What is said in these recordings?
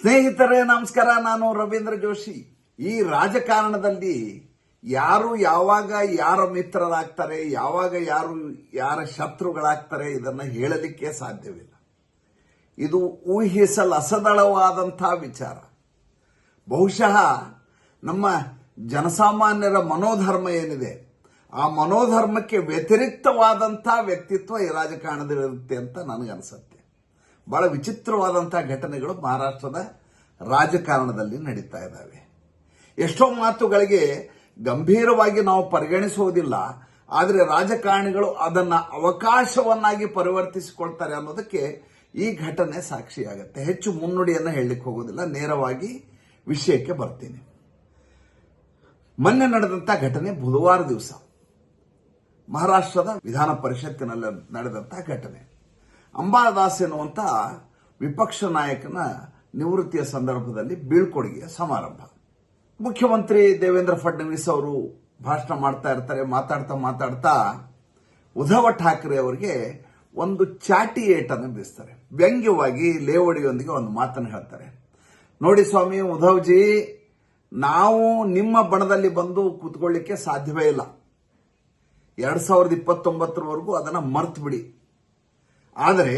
ಸ್ನೇಹಿತರೇ, ನಮಸ್ಕಾರ. ನಾನು ರವೀಂದ್ರ ಜೋಶಿ. ಈ ರಾಜಕಾರಣದಲ್ಲಿ ಯಾರು ಯಾವಾಗ ಯಾರ ಮಿತ್ರರಾಗ್ತಾರೆ, ಯಾವಾಗ ಯಾರು ಯಾರ ಶತ್ರುಗಳಾಗ್ತಾರೆ ಇದನ್ನು ಹೇಳಲಿಕ್ಕೆ ಸಾಧ್ಯವಿಲ್ಲ. ಇದು ಊಹಿಸಲು ಅಸದಳವಾದಂತಹ ವಿಚಾರ. ಬಹುಶಃ ನಮ್ಮ ಜನಸಾಮಾನ್ಯರ ಮನೋಧರ್ಮ ಏನಿದೆ, ಆ ಮನೋಧರ್ಮಕ್ಕೆ ವ್ಯತಿರಿಕ್ತವಾದಂಥ ವ್ಯಕ್ತಿತ್ವ ಈ ರಾಜಕಾರಣದಲ್ಲಿರುತ್ತೆ ಅಂತ ನನಗನ್ಸುತ್ತೆ. ಬಹಳ ವಿಚಿತ್ರವಾದಂಥ ಘಟನೆಗಳು ಮಹಾರಾಷ್ಟ್ರದ ರಾಜಕಾರಣದಲ್ಲಿ ನಡೀತಾ ಇದ್ದಾವೆ. ಎಷ್ಟೋ ಮಾತುಗಳಿಗೆ ಗಂಭೀರವಾಗಿ ನಾವು ಪರಿಗಣಿಸುವುದಿಲ್ಲ, ಆದರೆ ರಾಜಕಾರಣಿಗಳು ಅದನ್ನು ಅವಕಾಶವನ್ನಾಗಿ ಪರಿವರ್ತಿಸಿಕೊಳ್ತಾರೆ ಅನ್ನೋದಕ್ಕೆ ಈ ಘಟನೆ ಸಾಕ್ಷಿಯಾಗುತ್ತೆ. ಹೆಚ್ಚು ಮುನ್ನುಡಿಯನ್ನು ಹೇಳಲಿಕ್ಕೆ ಹೋಗೋದಿಲ್ಲ ನೇರವಾಗಿ ವಿಷಯಕ್ಕೆ ಬರ್ತೀನಿ. ಮೊನ್ನೆ ನಡೆದಂಥ ಘಟನೆ ಬುಧವಾರ ದಿವಸ. ಮಹಾರಾಷ್ಟ್ರದ ವಿಧಾನ ಪರಿಷತ್ತಿನಲ್ಲಿ ನಡೆದಂಥ ಘಟನೆ. ಅಂಬಾದಾಸ್ ಎನ್ನುವಂಥ ವಿಪಕ್ಷ ನಾಯಕನ ನಿವೃತ್ತಿಯ ಸಂದರ್ಭದಲ್ಲಿ ಬೀಳ್ಕೊಡುಗೆಯ ಸಮಾರಂಭ. ಮುಖ್ಯಮಂತ್ರಿ ದೇವೇಂದ್ರ ಫಡ್ನವೀಸ್ ಅವರು ಭಾಷಣ ಮಾಡ್ತಾ ಇರ್ತಾರೆ, ಮಾತಾಡ್ತಾ ಮಾತಾಡ್ತಾ ಉದ್ಧವ ಠಾಕ್ರೆ ಅವರಿಗೆ ಒಂದು ಚಾಟಿ ಏಟನ್ನು ಬೀಸ್ತಾರೆ. ವ್ಯಂಗ್ಯವಾಗಿ ಲೇವಡಿಯೊಂದಿಗೆ ಒಂದು ಮಾತನ್ನು ಹೇಳ್ತಾರೆ. ನೋಡಿ ಸ್ವಾಮಿ ಉಧವ್ಜಿ ನಾವು ನಿಮ್ಮ ಬಣದಲ್ಲಿ ಬಂದು ಕೂತ್ಕೊಳ್ಳಿಕ್ಕೆ ಸಾಧ್ಯವೇ ಇಲ್ಲ. ಎರಡ್ ಸಾವಿರದ ಇಪ್ಪತ್ತೊಂಬತ್ತರವರೆಗೂ ಅದನ್ನ ಮರ್ತು ಬಿಡಿ ಆದರೆ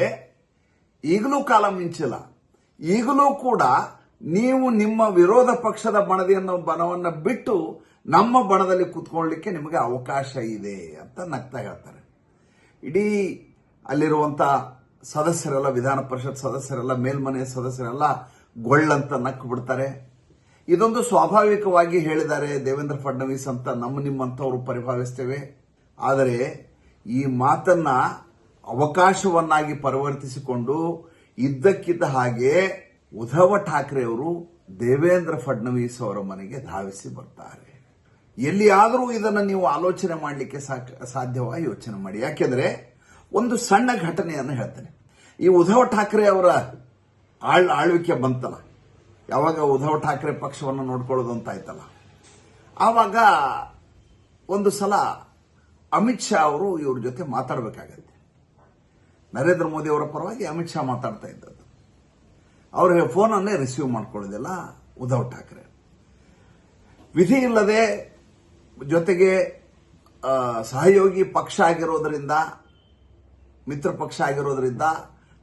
ಈಗಲೂ ಕಾಲ ಮಿಂಚಿಲ್ಲ. ಈಗಲೂ ಕೂಡ ನೀವು ನಿಮ್ಮ ವಿರೋಧ ಪಕ್ಷದ ಬಣದಿಯನ್ನು ಬಣವನ್ನ ಬಿಟ್ಟು ನಮ್ಮ ಬಣದಲ್ಲಿ ಕೂತ್ಕೊಳ್ಳಿಕ್ಕೆ ನಿಮಗೆ ಅವಕಾಶ ಇದೆ ಅಂತ ನಗ್ತಾ ಹೇಳ್ತಾರೆ. ಇಡೀ ಅಲ್ಲಿರುವಂತ ಸದಸ್ಯರೆಲ್ಲ, ವಿಧಾನ ಪರಿಷತ್ ಸದಸ್ಯರೆಲ್ಲ ಮೇಲ್ಮನೆ ಸದಸ್ಯರೆಲ್ಲ ಗೊಳ್ಳಂತ ನಕ್ಕು ಬಿಡ್ತಾರೆ ಇದೊಂದು ಸ್ವಾಭಾವಿಕವಾಗಿ ಹೇಳಿದ್ದಾರೆ ದೇವೇಂದ್ರ ಫಡ್ನವೀಸ್ ಅಂತ ನಮ್ಮ ನಿಮ್ಮಂತವರು ಪರಿಭಾವಿಸ್ತೇವೆ. ಆದರೆ ಈ ಮಾತನ್ನ ಅವಕಾಶವನ್ನಾಗಿ ಪರಿವರ್ತಿಸಿಕೊಂಡು ಇದ್ದಕ್ಕಿದ್ದ ಹಾಗೆ ಉದ್ಧವ ಠಾಕ್ರೆ ಅವರು ದೇವೇಂದ್ರ ಫಡ್ನವೀಸ್ ಅವರ ಮನೆಗೆ ಧಾವಿಸಿ ಬರ್ತಾರೆ. ಎಲ್ಲಿಯಾದರೂ ಇದನ್ನು ನೀವು ಆಲೋಚನೆ ಮಾಡಲಿಕ್ಕೆ ಸಾಧ್ಯವ ಯೋಚನೆ ಮಾಡಿ. ಯಾಕೆಂದ್ರೆ ಒಂದು ಸಣ್ಣ ಘಟನೆಯನ್ನು ಹೇಳ್ತೇನೆ. ಈ ಉದ್ಧವ್ ಠಾಕ್ರೆ ಅವರ ಆಳ್, ಆಳ್ವಿಕೆ ಬಂತಲ್ಲ. ಯಾವಾಗ ಉದ್ಧವ್ ಠಾಕ್ರೆ ಪಕ್ಷವನ್ನು ನೋಡ್ಕೊಳ್ಳೋದು ಅಂತ ಆಯ್ತಲ್ಲ. ಆವಾಗ ಒಂದು ಸಲ ಅಮಿತ್ ಶಾ ಅವರು ಇವ್ರ ಜೊತೆ ಮಾತಾಡಬೇಕಾಗತ್ತೆ. ನರೇಂದ್ರ ಮೋದಿ ಅವರ ಪರವಾಗಿ ಅಮಿತ್ ಶಾ ಮಾತಾಡ್ತಾ ಇದ್ದದ್ದು. ಅವರಿಗೆ ಫೋನನ್ನೇ ರಿಸೀವ್ ಮಾಡ್ಕೊಳ್ಳೋದಿಲ್ಲ, ಉದ್ಧವ್ ಠಾಕ್ರೆ. ವಿಧಿ ಇಲ್ಲದೆ ಜೊತೆಗೆ ಸಹಯೋಗಿ ಪಕ್ಷ ಆಗಿರೋದ್ರಿಂದ, ಮಿತ್ರ ಪಕ್ಷ ಆಗಿರೋದ್ರಿಂದ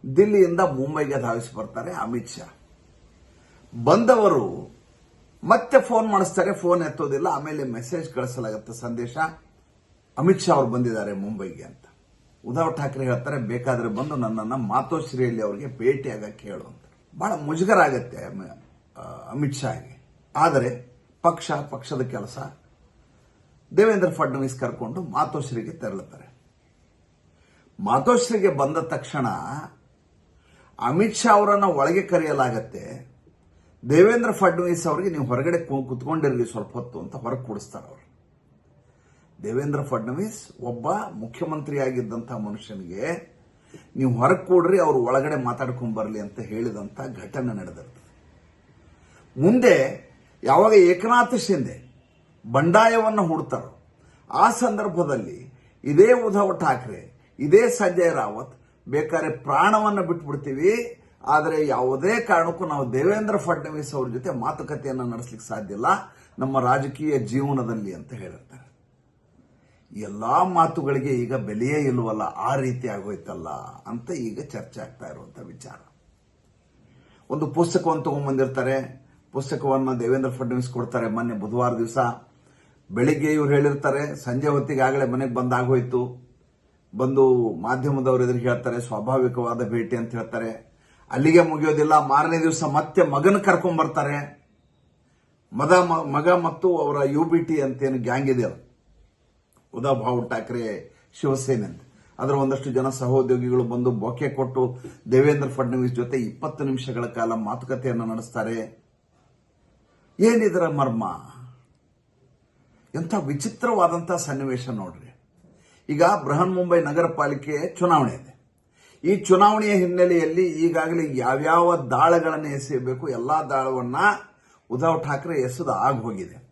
ದಿಲ್ಲಿಯಿಂದ ಮುಂಬೈಗೆ ಧಾವಿಸಿ ಬರ್ತಾರೆ ಅಮಿತ್ ಶಾ. ಬಂದವರು ಮತ್ತೆ ಫೋನ್ ಮಾಡಿಸ್ತಾರೆ, ಫೋನ್ ಎತ್ತೋದಿಲ್ಲ, ಆಮೇಲೆ ಮೆಸೇಜ್ ಕಳಿಸಲಾಗುತ್ತೆ ಸಂದೇಶ. ಅಮಿತ್ ಶಾ ಅವರು ಬಂದಿದ್ದಾರೆ ಮುಂಬೈಗೆ ಅಂತ. ಉದ್ಧವ್ ಠಾಕ್ರೆ ಹೇಳ್ತಾರೆ, ಬೇಕಾದ್ರೆ ಬಂದು ನನ್ನನ್ನು ಮಾತೋಶ್ರೀಯಲ್ಲಿ ಅವರಿಗೆ ಭೇಟಿ ಆಗಕ್ಕೆ ಹೇಳು ಅಂತ. ಬಹಳ ಮುಜುಗರ ಆಗತ್ತೆ ಅಮಿತ್ ಶಾಗೆ. ಆದರೆ ಪಕ್ಷ, ಪಕ್ಷದ ಕೆಲಸ. ದೇವೇಂದ್ರ ಫಡ್ನವೀಸ್ ಕರ್ಕೊಂಡು ಮಾತೋಶ್ರೀಗೆ ತೆರಳುತ್ತಾರೆ. ಮಾತೋಶ್ರೀಗೆ ಬಂದ ತಕ್ಷಣ ಅಮಿತ್ ಶಾ ಅವರನ್ನ ಒಳಗೆ ಕರೆಯಲಾಗತ್ತೆ. ದೇವೇಂದ್ರ ಫಡ್ನವೀಸ್ ಅವರಿಗೆ ನೀವು ಹೊರಗಡೆ ಕುತ್ಕೊಂಡಿರ್ಲಿ ಸ್ವಲ್ಪ ಹೊತ್ತು ಅಂತ ಹೊರಗೆ ಕೂಡಿಸ್ತಾರೆ ಅವರು. ದೇವೇಂದ್ರ ಫಡ್ನವೀಸ್ ಒಬ್ಬ ಮುಖ್ಯಮಂತ್ರಿಯಾಗಿದ್ದಂಥ ಮನುಷ್ಯನಿಗೆ ನೀವು ಹೊರಗೆ ಕೊಡ್ರಿ, ಅವರು ಒಳಗಡೆ ಮಾತಾಡ್ಕೊಂಡು ಬರಲಿ ಅಂತ ಹೇಳಿದಂತ ಘಟನೆ ನಡೆದಿರ್ತದೆ. ಮುಂದೆ ಯಾವಾಗ ಏಕನಾಥ ಶಿಂದೆ ಬಂಡಾಯವನ್ನು ಹುಡ್ತಾರೋ, ಆ ಸಂದರ್ಭದಲ್ಲಿ ಇದೇ ಉದ್ಧವ್ ಠಾಕ್ರೆ, ಇದೇ ಸಂಜಯ್ ರಾವತ್ ಬೇಕಾದ್ರೆ ಪ್ರಾಣವನ್ನು ಬಿಟ್ಬಿಡ್ತೀವಿ, ಆದರೆ ಯಾವುದೇ ಕಾರಣಕ್ಕೂ ನಾವು ದೇವೇಂದ್ರ ಫಡ್ನವೀಸ್ ಅವ್ರ ಜೊತೆ ಮಾತುಕತೆಯನ್ನು ನಡೆಸಲಿಕ್ಕೆ ಸಾಧ್ಯ ಇಲ್ಲ, ನಮ್ಮ ರಾಜಕೀಯ ಜೀವನದಲ್ಲಿ ಅಂತ ಹೇಳಿರ್ತಾರೆ. ಎಲ್ಲಾ ಮಾತುಗಳಿಗೆ ಈಗ ಬೆಲೆಯೇ ಇಲ್ವಲ್ಲ ಆ ರೀತಿ ಆಗೋಯ್ತಲ್ಲ ಅಂತ ಈಗ ಚರ್ಚೆ ಆಗ್ತಾ ಇರುವಂತ ವಿಚಾರ. ಒಂದು ಪುಸ್ತಕವನ್ನು ತಗೊಂಡ್ಬಂದಿರ್ತಾರೆ. ಪುಸ್ತಕವನ್ನು ದೇವೇಂದ್ರ ಫಡ್ನವೀಸ್ ಕೊಡ್ತಾರೆ ಮೊನ್ನೆ ಬುಧವಾರ ದಿವಸ. ಬೆಳಿಗ್ಗೆ ಇವ್ರು ಹೇಳಿರ್ತಾರೆ, ಸಂಜೆ ಹೊತ್ತಿಗೆ ಆಗಲೇ ಮನೆಗೆ ಬಂದಾಗೋಯ್ತು. ಬಂದು ಮಾಧ್ಯಮದವರು ಎದುರು ಹೇಳ್ತಾರೆ, ಸ್ವಾಭಾವಿಕವಾದ ಭೇಟಿ ಅಂತ ಹೇಳ್ತಾರೆ. ಅಲ್ಲಿಗೆ ಮುಗಿಯೋದಿಲ್ಲ, ಮಾರನೇ ದಿವಸ ಮತ್ತೆ ಮಗನ ಕರ್ಕೊಂಡ್ ಬರ್ತಾರೆ. ಮದ ಮಗ ಮತ್ತು ಅವರ ಯು ಬಿ ಟಿ ಅಂತೇನು ಗ್ಯಾಂಗ್ ಇದೆ ಉದ್ಧವ್ ಭಾವ್ ಠಾಕ್ರೆ, ಶಿವಸೇನೆ ಅಂತ. ಅದರ ಒಂದಷ್ಟು ಜನ ಸಹೋದ್ಯೋಗಿಗಳು ಬಂದು ಬೊಕೆ ಕೊಟ್ಟು ದೇವೇಂದ್ರ ಫಡ್ನವೀಸ್ ಜೊತೆ ಇಪ್ಪತ್ತು ನಿಮಿಷಗಳ ಕಾಲ ಮಾತುಕತೆಯನ್ನು ನಡೆಸ್ತಾರೆ. ಏನಿದರ ಮರ್ಮ? ಎಂಥ ವಿಚಿತ್ರವಾದಂಥ ಸನ್ನಿವೇಶ ನೋಡ್ರಿ. ಈಗ ಬೃಹನ್ ಮುಂಬೈ ನಗರ ಪಾಲಿಕೆ ಚುನಾವಣೆ ಇದೆ. ಈ ಚುನಾವಣೆಯ ಹಿನ್ನೆಲೆಯಲ್ಲಿ ಈಗಾಗಲೇ ಯಾವ್ಯಾವ ದಾಳಗಳನ್ನು ಎಸೆಯಬೇಕು, ಎಲ್ಲಾ ದಾಳವನ್ನ ಉದ್ಧವ್ ಠಾಕ್ರೆ ಎಸೆದು ಆಗಿ ಹೋಗಿದೆ.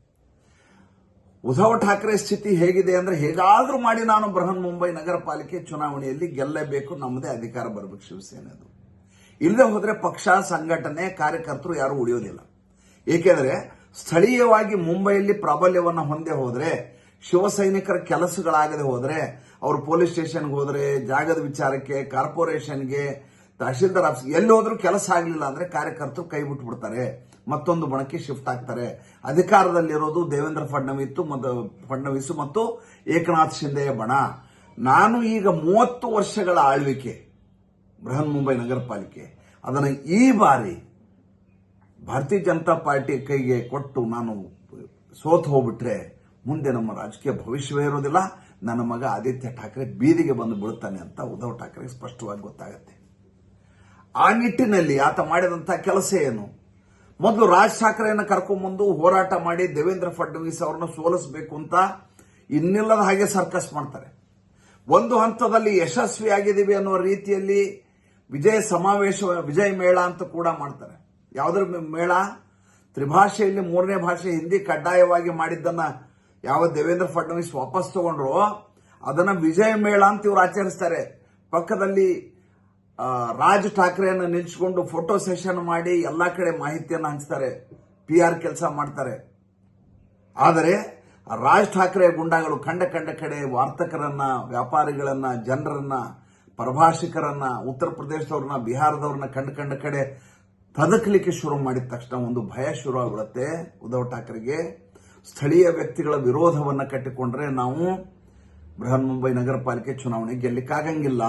ಉದ್ಧವ್ ಠಾಕ್ರೆ ಸ್ಥಿತಿ ಹೇಗಿದೆ ಅಂದ್ರೆ ಹೇಗಾದ್ರೂ ಮಾಡಿ ನಾನು ಬೃಹನ್ ಮುಂಬೈ ನಗರ ಪಾಲಿಕೆ ಚುನಾವಣೆಯಲ್ಲಿ ಗೆಲ್ಲಬೇಕು ನಮ್ಮದೇ ಅಧಿಕಾರ ಬರಬೇಕು ಶಿವಸೇನೆದು ಇಲ್ಲದೆ ಹೋದ್ರೆ ಪಕ್ಷ, ಸಂಘಟನೆ, ಕಾರ್ಯಕರ್ತರು ಯಾರು ಉಳಿಯೋದಿಲ್ಲ. ಏಕೆಂದ್ರೆ ಸ್ಥಳೀಯವಾಗಿ ಮುಂಬೈಯಲ್ಲಿ ಪ್ರಾಬಲ್ಯವನ್ನು ಹೊಂದೇ ಹೋದ್ರೆ, ಶಿವಸೈನಿಕರ ಕೆಲಸಗಳಾಗದೆ ಹೋದ್ರೆ, ಅವರು ಪೊಲೀಸ್ ಸ್ಟೇಷನ್ಗೆ ಹೋದ್ರೆ, ಜಾಗದ ವಿಚಾರಕ್ಕೆ, ಕಾರ್ಪೊರೇಷನ್ಗೆ, ತಹಶೀಲ್ದಾರ್ ಆಫೀಸ್ ಎಲ್ಲಿ ಹೋದ್ರೂ ಕೆಲಸ ಆಗಲಿಲ್ಲ ಅಂದ್ರೆ ಕಾರ್ಯಕರ್ತರು ಕೈ ಬಿಟ್ಬಿಡ್ತಾರೆ. ಮತ್ತೊಂದು ಬಣಕ್ಕೆ ಶಿಫ್ಟ್ ಆಗ್ತಾರೆ ಅಧಿಕಾರದಲ್ಲಿರೋದು ದೇವೇಂದ್ರ ಫಡ್ನವೀಸ್ ಮತ್ತು ಫಡ್ನವೀಸ್ ಮತ್ತು ಏಕನಾಥ್ ಶಿಂದೆಯ ಬಣ. ನಾನು ಈಗ ಮೂವತ್ತು ವರ್ಷಗಳ ಆಳ್ವಿಕೆ ಬೃಹನ್ ಮುಂಬೈ ನಗರ ಪಾಲಿಕೆ. ಅದನ್ನು ಈ ಬಾರಿ ಭಾರತೀಯ ಜನತಾ ಪಾರ್ಟಿ ಕೈಗೆ ಕೊಟ್ಟು ನಾನು ಸೋತು ಹೋಗ್ಬಿಟ್ರೆ ಮುಂದೆ ನಮ್ಮ ರಾಜಕೀಯ ಭವಿಷ್ಯವೇ ಇರೋದಿಲ್ಲ. ನನ್ನ ಮಗ ಆದಿತ್ಯ ಠಾಕ್ರೆ ಬೀದಿಗೆ ಬಂದು ಬಿಡುತ್ತಾನೆ ಅಂತ ಉದ್ಧವ್ ಠಾಕ್ರೆ ಸ್ಪಷ್ಟವಾಗಿ ಗೊತ್ತಾಗುತ್ತೆ. ಆ ನಿಟ್ಟಿನಲ್ಲಿ ಆತ ಮಾಡಿದಂತಹ ಕೆಲಸ ಏನು? ಮೊದಲು ರಾಜ್ ಠಾಕ್ರೆಯನ್ನು ಕರ್ಕೊಂಬಂದು ಹೋರಾಟ ಮಾಡಿ ದೇವೇಂದ್ರ ಫಡ್ನವೀಸ್ ಅವ್ರನ್ನ ಸೋಲಿಸಬೇಕು ಅಂತ ಇನ್ನಿಲ್ಲದ ಹಾಗೆ ಸರ್ಕಸ್ ಮಾಡ್ತಾರೆ. ಒಂದು ಹಂತದಲ್ಲಿ ಯಶಸ್ವಿಯಾಗಿದ್ದೀವಿ ಅನ್ನುವ ರೀತಿಯಲ್ಲಿ ವಿಜಯ ಸಮಾವೇಶ, ವಿಜಯ ಮೇಳ ಅಂತ ಕೂಡ ಮಾಡ್ತಾರೆ. ಯಾವುದ್ರ ಮೇಳ? ತ್ರಿಭಾಷೆಯಲ್ಲಿ ಮೂರನೇ ಭಾಷೆ ಹಿಂದಿ ಕಡ್ಡಾಯವಾಗಿ ಮಾಡಿದ್ದನ್ನ ಯಾವ ದೇವೇಂದ್ರ ಫಡ್ನವೀಸ್ ವಾಪಸ್ ತಗೊಂಡ್ರು ಅದನ್ನ ವಿಜಯ ಮೇಳ ಅಂತ ಇವರು ಆಚರಿಸ್ತಾರೆ. ಪಕ್ಕದಲ್ಲಿ ರಾಜ್ ಠಾಕ್ರೆಯನ್ನು ನಿಲ್ಸ್ಕೊಂಡು ಫೋಟೋ ಸೆಷನ್ ಮಾಡಿ ಎಲ್ಲ ಕಡೆ ಮಾಹಿತಿಯನ್ನು ಹಂಚ್ತಾರೆ ಪಿ ಆರ್ ಕೆಲಸ ಮಾಡ್ತಾರೆ. ಆದರೆ, ರಾಜ್ ಠಾಕ್ರೆ ಗುಂಡಾಗಳು ಕಂಡ ಕಂಡ ಕಡೆ ವಾರ್ತಕರನ್ನ, ವ್ಯಾಪಾರಿಗಳನ್ನ, ಜನರನ್ನ, ಪ್ರಭಾಷಿಕರನ್ನ, ಉತ್ತರ ಪ್ರದೇಶದವ್ರನ್ನ, ಬಿಹಾರದವ್ರನ್ನ ಕಂಡ ಕಂಡ ಕಡೆ ತದಕಲಿಕ್ಕೆ ಶುರು ಮಾಡಿದ ತಕ್ಷಣ ಒಂದು ಭಯ ಶುರು ಆಗ್ಬಿಡುತ್ತೆ ಉದ್ಧವ್ ಠಾಕ್ರೆಗೆ. ಸ್ಥಳೀಯ ವ್ಯಕ್ತಿಗಳ ವಿರೋಧವನ್ನ ಕಟ್ಟಿಕೊಂಡ್ರೆ ನಾವು ಬೃಹನ್ ಮುಂಬೈ ನಗರ ಪಾಲಿಕೆ ಚುನಾವಣೆ ಗೆಲ್ಲಿಕ್ಕಾಗಂಗಿಲ್ಲ.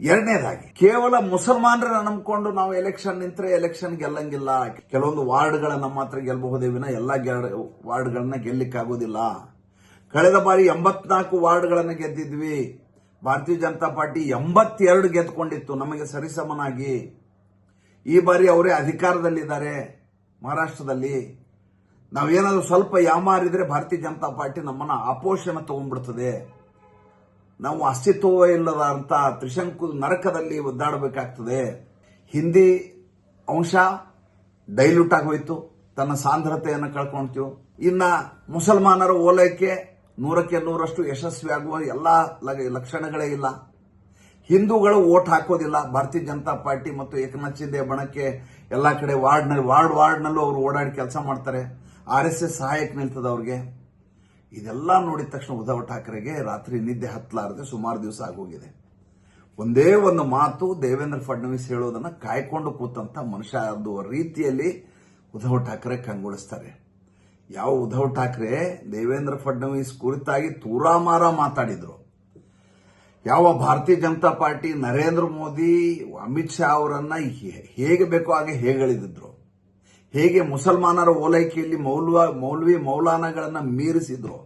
ಎರಡನೇದಾಗಿ, ಕೇವಲ ಮುಸಲ್ಮಾನರನ್ನ ನಂಬ್ಕೊಂಡು ನಾವು ಎಲೆಕ್ಷನ್ ನಿಂತರೆ ಎಲೆಕ್ಷನ್ ಗೆಲ್ಲಂಗಿಲ್ಲ. ಕೆಲವೊಂದು ವಾರ್ಡ್ಗಳನ್ನ ಹತ್ರ ಗೆಲ್ಲಬಹುದೇ ವಿನ ಎಲ್ಲ ವಾರ್ಡ್ಗಳನ್ನ ಗೆಲ್ಲಿಕ್ಕಾಗೋದಿಲ್ಲ. ಕಳೆದ ಬಾರಿ ಎಂಬತ್ನಾಲ್ಕು ವಾರ್ಡ್ಗಳನ್ನು ಗೆದ್ದಿದ್ವಿ. ಭಾರತೀಯ ಜನತಾ ಪಾರ್ಟಿ ಎಂಬತ್ತೆರಡು ಗೆದ್ಕೊಂಡಿತ್ತು ನಮಗೆ ಸರಿಸಮನಾಗಿ. ಈ ಬಾರಿ ಅವರೇ ಅಧಿಕಾರದಲ್ಲಿದ್ದಾರೆ ಮಹಾರಾಷ್ಟ್ರದಲ್ಲಿ. ನಾವೇನಾದ್ರೂ ಸ್ವಲ್ಪ ಯಾಮಾರಿದ್ರೆ ಭಾರತೀಯ ಜನತಾ ಪಾರ್ಟಿ ನಮ್ಮನ್ನ ಅಪೋಷಣ ತಗೊಂಡ್ಬಿಡ್ತದೆ. ನಾವು ಅಸ್ತಿತ್ವವೇ ಇಲ್ಲದ ಅಂತ ತ್ರಿಶಂಕು ನರಕದಲ್ಲಿ ಒದ್ದಾಡಬೇಕಾಗ್ತದೆ. ಹಿಂದಿ ಅಂಶ ಡೈಲ್ಯೂಟ್ ಆಗೋಯ್ತು. ತನ್ನ ಸಾಂದ್ರತೆಯನ್ನು ಕಳ್ಕೊಂತೀವಿ ಇನ್ನ ಮುಸಲ್ಮಾನರ ಓಲೈಕೆ ನೂರಕ್ಕೆ ನೂರಷ್ಟು ಯಶಸ್ವಿ ಆಗುವ ಎಲ್ಲ ಲಕ್ಷಣಗಳೇ ಇಲ್ಲ. ಹಿಂದೂಗಳು ಓಟ್ ಹಾಕೋದಿಲ್ಲ. ಭಾರತೀಯ ಜನತಾ ಪಾರ್ಟಿ ಮತ್ತು ಏಕನಾಥ್ ಬಣಕ್ಕೆ ಎಲ್ಲಾ ಕಡೆ ವಾರ್ಡ್ನಲ್ಲಿ ವಾರ್ಡ್ ವಾರ್ಡ್ನಲ್ಲೂ ಅವರು ಓಡಾಡಿ ಕೆಲಸ ಮಾಡ್ತಾರೆ. ಆರ್ ಎಸ್ ಎಸ್ ಸಹಾಯಕ್ಕೆ ನಿಲ್ತದೆ ಅವ್ರಿಗೆ. ಇದೆಲ್ಲ ನೋಡಿದ ತಕ್ಷಣ ಉದ್ಧವ್ ಠಾಕ್ರೆಗೆ ರಾತ್ರಿ ನಿದ್ದೆ ಹತ್ತಲಾರದೆ ಸುಮಾರು ದಿವಸ ಆಗೋಗಿದೆ. ಒಂದೇ ಒಂದು ಮಾತು ದೇವೇಂದ್ರ ಫಡ್ನವೀಸ್ ಹೇಳೋದನ್ನ ಕಾಯ್ಕೊಂಡು ಕೂತಂತ ಮನುಷ್ಯ ಅದು ರೀತಿಯಲ್ಲಿ ಉದ್ಧವ್ ಠಾಕ್ರೆ ಕಂಗೊಳಿಸ್ತಾರೆ. ಯಾವ ಉದ್ಧವ್ ಠಾಕ್ರೆ ದೇವೇಂದ್ರ ಫಡ್ನವೀಸ್ ಕುರಿತಾಗಿ ತೂರಾಮಾರ ಮಾತಾಡಿದ್ರು. ಯಾವ ಭಾರತೀಯ ಜನತಾ ಪಾರ್ಟಿ ನರೇಂದ್ರ ಮೋದಿ, ಅಮಿತ್ ಶಾ ಅವರನ್ನ ಹೇಗೆ ಬೇಕೋ ಹಾಗೆ ಹೇಗಳಿದ್ರು ಹೇಗೆ ಮುಸಲ್ಮಾನರ ಓಲೈಕೆಯಲ್ಲಿ ಮೌಲ್ವ, ಮೌಲ್ವಿ ಮೌಲಾನಗಳನ್ನು ಮೀರಿಸಿದ್ರು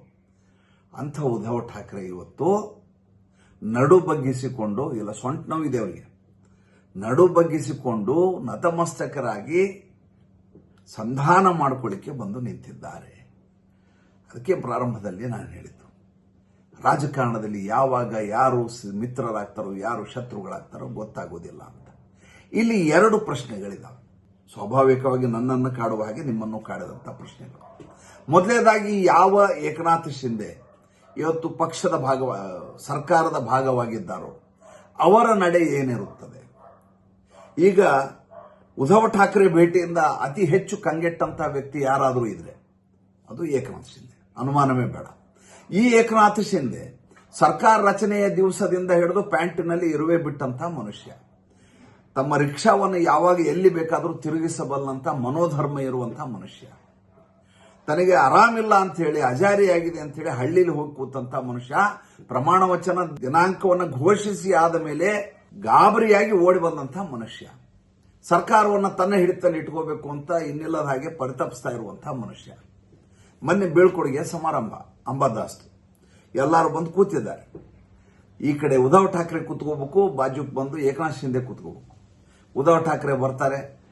ಅಂಥ ಉದ್ಧವ್ ಠಾಕ್ರೆ ಇವತ್ತು ನಡು ಬಗ್ಗಿಸಿಕೊಂಡು, ಇಲ್ಲ ಸೊಂಟ ನೋವಿದೆ ಅವರಿಗೆ, ನಡು ಬಗ್ಗಿಸಿಕೊಂಡು ನತಮಸ್ತಕರಾಗಿ ಸಂಧಾನ ಮಾಡಿಕೊಳ್ಳಿಕ್ಕೆ ಬಂದು ನಿಂತಿದ್ದಾರೆ. ಅದಕ್ಕೆ ಪ್ರಾರಂಭದಲ್ಲಿ ನಾನು ಹೇಳಿದ್ದು, ರಾಜಕಾರಣದಲ್ಲಿ ಯಾವಾಗ ಯಾರು ಮಿತ್ರರಾಗ್ತಾರೋ, ಯಾರು ಶತ್ರುಗಳಾಗ್ತಾರೋ ಗೊತ್ತಾಗೋದಿಲ್ಲ ಅಂತ. ಇಲ್ಲಿ ಎರಡು ಪ್ರಶ್ನೆಗಳಿದಾವೆ. ಸ್ವಾಭಾವಿಕವಾಗಿ ನನ್ನನ್ನು ಕಾಡುವ ಹಾಗೆ ನಿಮ್ಮನ್ನು ಕಾಡಿದಂಥ ಪ್ರಶ್ನೆಗಳು. ಮೊದಲನೇದಾಗಿ ಯಾವ ಏಕನಾಥ್ ಶಿಂದೆ ಇವತ್ತು ಪಕ್ಷದ ಭಾಗವ, ಸರ್ಕಾರದ ಭಾಗವಾಗಿದ್ದಾರೋ ಅವರ ನಡೆ ಏನಿರುತ್ತದೆ? ಈಗ ಉದ್ಧವ್ ಠಾಕ್ರೆ ಭೇಟಿಯಿಂದ ಅತಿ ಹೆಚ್ಚು ಕಂಗೆಟ್ಟಂಥ ವ್ಯಕ್ತಿ ಯಾರಾದರೂ ಇದ್ರೆ ಅದು ಏಕನಾಥ್ ಶಿಂದೆ ಅನುಮಾನವೇ ಬೇಡ. ಈ ಏಕನಾಥ್ ಶಿಂದೆ ಸರ್ಕಾರ ರಚನೆಯ ದಿವಸದಿಂದ ಹಿಡಿದು ಪ್ಯಾಂಟಿನಲ್ಲಿ ಇರುವೆ ಬಿಟ್ಟಂತಹ ಮನುಷ್ಯ. ತಮ್ಮ ರಿಕ್ಷಾವನ್ನು ಯಾವಾಗ ಎಲ್ಲಿ ಬೇಕಾದರೂ ತಿರುಗಿಸಬಲ್ಲಂತ ಮನೋಧರ್ಮ ಇರುವಂತ ಮನುಷ್ಯ. ತನಗೆ ಆರಾಮಿಲ್ಲ ಅಂತ ಹೇಳಿ, ಅಜಾರಿಯಾಗಿದೆ ಅಂತ ಹೇಳಿ ಹಳ್ಳಿಲಿ ಹೋಗಿ ಕೂತಂತ ಮನುಷ್ಯ, ಪ್ರಮಾಣ ವಚನ ದಿನಾಂಕವನ್ನು ಘೋಷಿಸಿ ಆದ ಮೇಲೆ ಗಾಬರಿಯಾಗಿ ಓಡಿ ಮನುಷ್ಯ. ಸರ್ಕಾರವನ್ನು ತನ್ನ ಹಿಡಿತಲ್ಲಿ ಇಟ್ಕೋಬೇಕು ಅಂತ ಇನ್ನಿಲ್ಲದ ಹಾಗೆ ಪರಿತಪಿಸ್ತಾ ಇರುವಂತಹ ಮನುಷ್ಯ. ಮೊನ್ನೆ ಬೀಳ್ಕೊಡುಗೆ ಸಮಾರಂಭ ಅಂಬಾದಾಸ್ ಎಲ್ಲರೂ ಬಂದು ಕೂತಿದ್ದಾರೆ. ಈ ಕಡೆ ಉದ್ಧವ್ ಠಾಕ್ರೆ ಕೂತ್ಕೋಬೇಕು ಬಾಜುಕ್ ಬಂದು ಏಕನಾಥ್ ಶಿಂದೆ ಕೂತ್ಕೋಬೇಕು. ಉದ್ಧವ್ ಠಾಕ್ರೆ ಬರ್ತಾರೆ.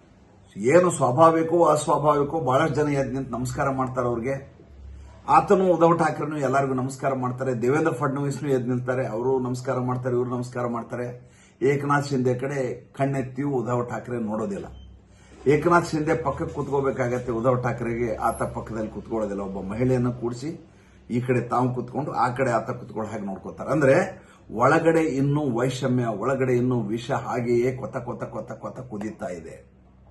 ಏನು ಸ್ವಾಭಾವಿಕವೋ ಅಸ್ವಾಭಾವಿಕವೋ ಬಹಳಷ್ಟು ಜನ ಎದ್ದು ನಿಂತು ನಮಸ್ಕಾರ ಮಾಡ್ತಾರೆ ಅವ್ರಿಗೆ. ಆತನು ಉದ್ಧವ್ ಠಾಕ್ರೆನು ಎಲ್ಲರಿಗೂ ನಮಸ್ಕಾರ ಮಾಡ್ತಾರೆ. ದೇವೇಂದ್ರ ಫಡ್ನವೀಸ್ನು ಎದ್ದು ನಿಲ್ತಾರೆ. ಅವರು ನಮಸ್ಕಾರ ಮಾಡ್ತಾರೆ, ಇವರು ನಮಸ್ಕಾರ ಮಾಡ್ತಾರೆ. ಏಕನಾಥ್ ಶಿಂದೆ ಕಡೆ ಕಣ್ಣೆತ್ತಿಯೂ ಉದ್ಧವ್ ಠಾಕ್ರೆ ನೋಡೋದಿಲ್ಲ. ಏಕನಾಥ್ ಶಿಂದೆ ಪಕ್ಕಕ್ಕೆ ಕೂತ್ಕೋಬೇಕಾಗತ್ತೆ. ಉದ್ಧವ್ ಠಾಕ್ರೆಗೆ ಆತ ಪಕ್ಕದಲ್ಲಿ ಕೂತ್ಕೊಳ್ಳೋದಿಲ್ಲ. ಒಬ್ಬ ಮಹಿಳೆಯನ್ನು ಕೂಡಿಸಿ ಈ ಕಡೆ ತಾವು ಕೂತ್ಕೊಂಡು, ಆ ಕಡೆ ಆತ ಕುತ್ಕೊಳ್ಳೋ ಹಾಗೆ ನೋಡ್ಕೋತಾರೆ. ಅಂದ್ರೆ, ಒಳಗಡೆ ಇನ್ನೂ ವೈಷಮ್ಯ, ಒಳಗಡೆ ಇನ್ನೂ ವಿಷ ಹಾಗೆಯೇ ಕೊತ ಕೊತ ಕೊತ ಕೊತ ಕುದೀತಾ ಇದೆ.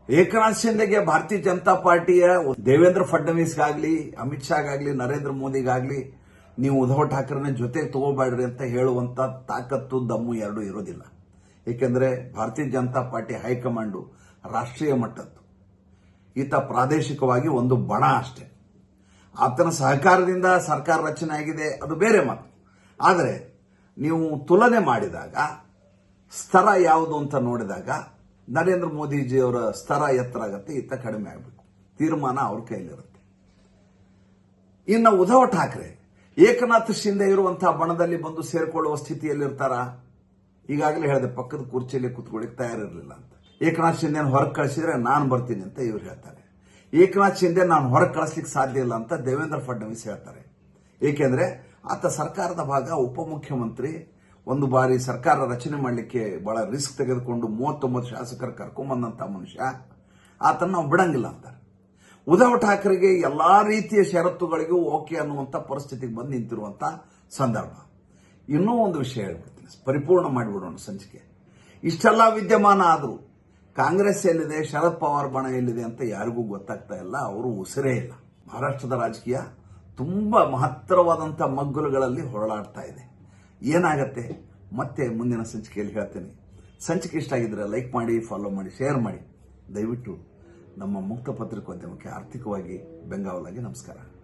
ಏಕನಾಥ್ ಶಿಂದೆಗೆ ಭಾರತೀಯ ಜನತಾ ಪಾರ್ಟಿಯ ದೇವೇಂದ್ರ ಫಡ್ನವೀಸ್ಗಾಗ್ಲಿ, ಅಮಿತ್ ಶಾಗಾಗ್ಲಿ, ನರೇಂದ್ರ ಮೋದಿಗಾಗ್ಲಿ, ನೀವು ಉದ್ಧವ್ ಠಾಕ್ರೆನ ಜೊತೆ ತಗೋಬೇಡ್ರಿ ಅಂತ ಹೇಳುವಂತ ತಾಕತ್ತು ದಮ್ಮು ಎರಡೂ ಇರೋದಿಲ್ಲ. ಏಕೆಂದ್ರೆ, ಭಾರತೀಯ ಜನತಾ ಪಾರ್ಟಿ ಹೈಕಮಾಂಡು ರಾಷ್ಟ್ರೀಯ ಮಟ್ಟದ್ದು. ಈತ ಪ್ರಾದೇಶಿಕವಾಗಿ ಒಂದು ಬಣ ಅಷ್ಟೇ. ಆತನ ಸಹಕಾರದಿಂದ ಸರ್ಕಾರ ರಚನೆ ಆಗಿದೆ, ಅದು ಬೇರೆ ಮಾತು. ಆದರೆ, ನೀವು ತುಲನೆ ಮಾಡಿದಾಗ ಸ್ತರ ಯಾವುದು ಅಂತ ನೋಡಿದಾಗ, ನರೇಂದ್ರ ಮೋದಿಜಿಯವರ ಸ್ತರ ಎತ್ತರ ಆಗತ್ತೆ ಇತ್ತ ಕಡಿಮೆ ಆಗಬೇಕು. ತೀರ್ಮಾನ ಅವ್ರ ಕೈಲಿರುತ್ತೆ. ಇನ್ನು ಉದ್ಧವ್ ಠಾಕ್ರೆ, ಏಕನಾಥ್ ಶಿಂದೆ ಇರುವಂತಹ ಬಣದಲ್ಲಿ ಬಂದು ಸೇರಿಕೊಳ್ಳುವ ಸ್ಥಿತಿಯಲ್ಲಿರ್ತಾರ? ಈಗಾಗಲೇ ಹೇಳಿದೆ, ಪಕ್ಕದ ಕುರ್ಚಿಯಲ್ಲಿ ಕೂತ್ಕೊಳ್ಳಿಕ್ಕೆ ತಯಾರಿರಲಿಲ್ಲ ಅಂತ. ಏಕನಾಥ್ ಶಿಂದೆ ಹೊರಗೆ ಕಳಿಸಿದ್ರೆ ನಾನು ಬರ್ತೀನಿ ಅಂತ ಇವ್ರು ಹೇಳ್ತಾರೆ. ಏಕನಾಥ್ ಶಿಂದೆ ನಾನು ಹೊರಗೆ ಕಳಿಸ್ಲಿಕ್ಕೆ ಸಾಧ್ಯ ಇಲ್ಲ ಅಂತ ದೇವೇಂದ್ರ ಫಡ್ನವೀಸ್ ಹೇಳ್ತಾರೆ. ಏಕೆಂದ್ರೆ ಆತ ಸರ್ಕಾರದ ಭಾಗ, ಉಪಮುಖ್ಯಮಂತ್ರಿ, ಒಂದು ಬಾರಿ ಸರ್ಕಾರ ರಚನೆ ಮಾಡಲಿಕ್ಕೆ ಬಹಳ ರಿಸ್ಕ್ ತೆಗೆದುಕೊಂಡು ಮೂವತ್ತೊಂಬತ್ತು ಶಾಸಕರು ಕರ್ಕೊಂಬಂದಂತ ಮನುಷ್ಯ ಆತನ ನಾವು ಬಿಡಂಗಿಲ್ಲ ಅಂತಾರೆ. ಉದ್ಧವ್ ಠಾಕ್ರೆಗೆ ಎಲ್ಲಾ ರೀತಿಯ ಷರತ್ತುಗಳಿಗೂ ಓಕೆ ಅನ್ನುವಂಥ ಪರಿಸ್ಥಿತಿಗೆ ಬಂದು ನಿಂತಿರುವಂತ ಸಂದರ್ಭ. ಇನ್ನೂ ಒಂದು ವಿಷಯ ಹೇಳ್ಬಿಡ್ತೀನಿ. ಪರಿಪೂರ್ಣ ಮಾಡಿಬಿಡೋಣ ಸಂಚಿಕೆ. ಇಷ್ಟೆಲ್ಲ ವಿದ್ಯಮಾನ ಆದರೂ ಕಾಂಗ್ರೆಸ್ ಎಲ್ಲಿದೆ, ಶರದ್ ಪವಾರ್ ಬಣ ಎಲ್ಲಿದೆ ಅಂತ ಯಾರಿಗೂ ಗೊತ್ತಾಗ್ತಾ ಇಲ್ಲ. ಅವರು ಉಸಿರೇ ಇಲ್ಲ. ಮಹಾರಾಷ್ಟ್ರದ ರಾಜಕೀಯ ತುಂಬಾ ಮಹತ್ತರವಾದಂಥ ಮಗ್ಗುಲುಗಳಲ್ಲಿ ಹೊರಳಾಡ್ತಾ ಇದೆ. ಏನಾಗತ್ತೆ? ಮತ್ತೆ ಮುಂದಿನ ಸಂಚಿಕೆಯಲ್ಲಿ ಹೇಳ್ತೇನೆ. ಸಂಚಿಕೆ ಇಷ್ಟ ಆಗಿದ್ರೆ ಲೈಕ್ ಮಾಡಿ ಫಾಲೋ ಮಾಡಿ ಶೇರ್ ಮಾಡಿ. ದಯವಿಟ್ಟು ನಮ್ಮ ಮುಕ್ತ ಪತ್ರಿಕೋದ್ಯಮಕ್ಕೆ ಆರ್ಥಿಕವಾಗಿ ಬೆಂಗಾವಲಾಗಿ ನಮಸ್ಕಾರ.